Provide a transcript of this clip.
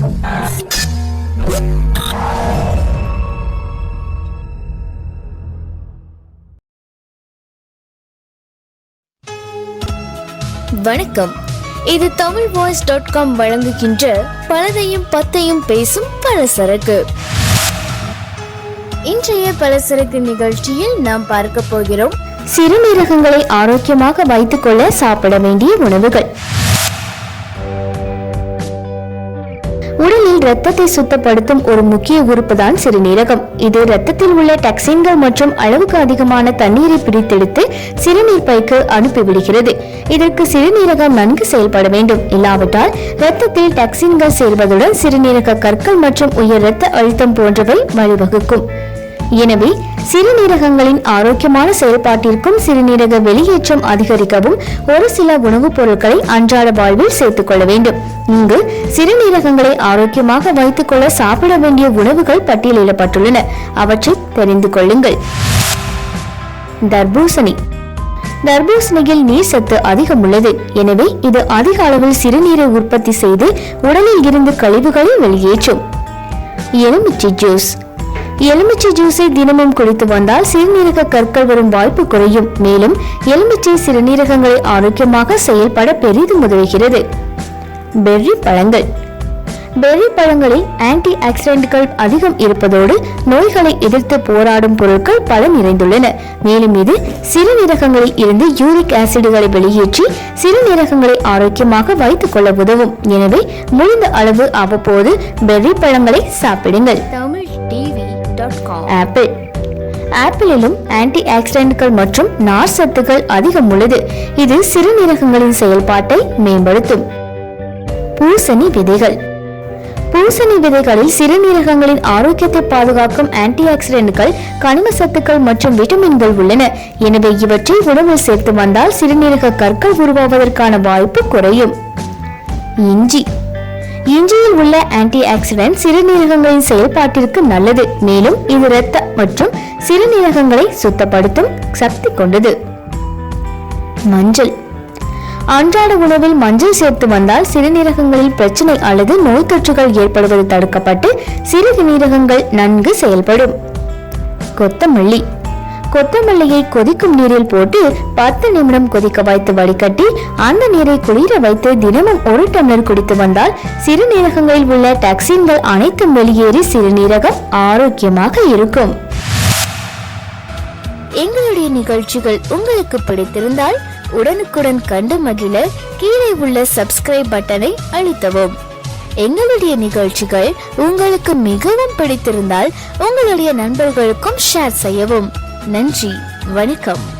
வணக்கம். இது Tamil voice dot com வழங்குகின்ற பலதையும் பத்தையும் பேசும் பலசரக்கு. இன்றைய பலசரக்கு நிகழ்ச்சியில் நாம் பார்க்க போகிறோம் சிறுநீரகங்களை ஆரோக்கியமாக வைத்துக்கொள்ள சாப்பிட வேண்டிய உணவுகள். உடலில் இரத்தத்தை சுத்தப்படுத்தும் ஒரு முக்கிய உறுப்பு தான் சிறுநீரகம். இது இரத்தத்தில் உள்ள டாக்சின்கள் மற்றும் அளவுக்கு அதிகமான தண்ணீரை பிரித்தெடுத்து சிறுநீர் பைக்கு அனுப்பிவிடுகிறது. இதற்கு சிறுநீரகம் நன்கு செயல்பட வேண்டும். இல்லாவிட்டால் இரத்தத்தில் டக்சின்கள் சேர்வதுடன் சிறுநீரக கற்கள் மற்றும் உயர் இரத்த அழுத்தம் போன்றவை வழிவகுக்கும். எனவே சிறுநீரகங்களின் ஆரோக்கியமான செயல்பாட்டிற்கும் சிறுநீரக வெளியேற்றம் அதிகரிக்கவும் ஒரு சில உணவுப் பொருட்களை அன்றாட வாழ்வில் சேர்த்துக்கொள்ள வேண்டும். இங்கு சிறுநீரகங்களை ஆரோக்கியமாக வைத்துக்கொள்ள சாப்பிட வேண்டிய உணவுகள் பட்டியலிடப்பட்டுள்ளன. அவற்றை தெரிந்து கொள்ளுங்கள். தர்பூசணி. தர்பூசணியில் நீர் சத்து அதிகம் உள்ளது. எனவே இது அதிக அளவில் சிறுநீரை உற்பத்தி செய்து உடலில் இருந்து கழிவுகளை வெளியேற்றும். எலுமிச்சை ஜூஸ். எலுமிச்சை ஜூஸை தினமும் குடித்து வந்தால் சிறுநீரக கற்கள் வரும் வாய்ப்பு குறையும். மேலும் எலுமிச்சை சிறுநீரகங்களை ஆரோக்கியமாக செயல்பட பெரிதும் உதவுகிறது. பெர்ரி பழங்கள். பெர்ரி பழங்களில் ஆன்டி ஆக்சிடென்ட்கள் அதிகம் இருப்பதோடு நோய்களை எதிர்த்து போராடும் பொருட்கள் பல நிறைந்துள்ளன. மேலும் இது சிறுநீரகங்களில் இருந்து யூரிக் ஆசிடுகளை வெளியேற்றி சிறுநீரகங்களை ஆரோக்கியமாக வைத்துக் கொள்ள உதவும். எனவே முடிந்த அளவு அவ்வப்போது பெர்ரி பழங்களை சாப்பிடுங்கள். ஆப்பிள் ஆப்பிளிலும் ஆன்டி ஆக்சிடென்ட்கள் மற்றும் நார் சத்துக்கள் அதிகம் உள்ளது. இது சிறுநீரகங்களின் செயல்பாட்டை மேம்படுத்தும். பூசணி விதைகள். பூசணி விதைகளில் சிறுநீரகங்களின் ஆரோக்கியத்தை பாதுகாக்கும் ஆன்டி ஆக்சிடென்ட்கள் கனிம சத்துக்கள் மற்றும் விட்டமின்கள் உள்ளன. எனவே இவற்றை உணவில் சேர்த்து வந்தால் சிறுநீரக கற்கள் உருவாவதற்கான வாய்ப்பு குறையும். இஞ்சி. இஞ்சியில் உள்ள ஆன்டி ஆக்சிடென்ட் சிறுநீரகங்களின் செயல்பாட்டிற்கு நல்லது. மேலும் இது இரத்த மற்றும் சிறுநீரகங்களை சுத்தப்படுத்தும் சக்தி கொண்டது. மஞ்சள். அன்றாட உணவில் மஞ்சள் சேர்த்து வந்தால் சிறுநீரகங்களில் பிரச்சனை அல்லது நோய் தொற்றுகள் ஏற்படுவது தடுக்கப்பட்டு சிறுநீரகங்கள் நன்கு செயல்படும். கொத்தமல்லி. கொத்தமல்லியை கொதிக்கும் நீரில் போட்டு பத்து நிமிடம் கொதிக்க வைத்து வடிகட்டி அந்த நீரை குளிர வைத்து தினமும் ஒரு டம்ளர் குடித்து வந்தால் சிறுநீரகங்களில் உள்ள டாக்ஸின்கள் அனைத்தும் வெளியேறி சிறுநீரகம் ஆரோக்கியமாக இருக்கும். எங்களுடைய நிகழ்ச்சிகள் உங்களுக்கு பிடித்திருந்தால் உடனுக்குடன் கண்டு மகிழ கீழே உள்ள சப்ஸ்கிரைப் பட்டனை அழுத்தவும். எங்களுடைய நிகழ்ச்சிகள் உங்களுக்கு மிகவும் பிடித்திருந்தால் உங்களுடைய நண்பர்களுக்கும் ஷேர் செய்யவும். நன்றி வணக்கம்.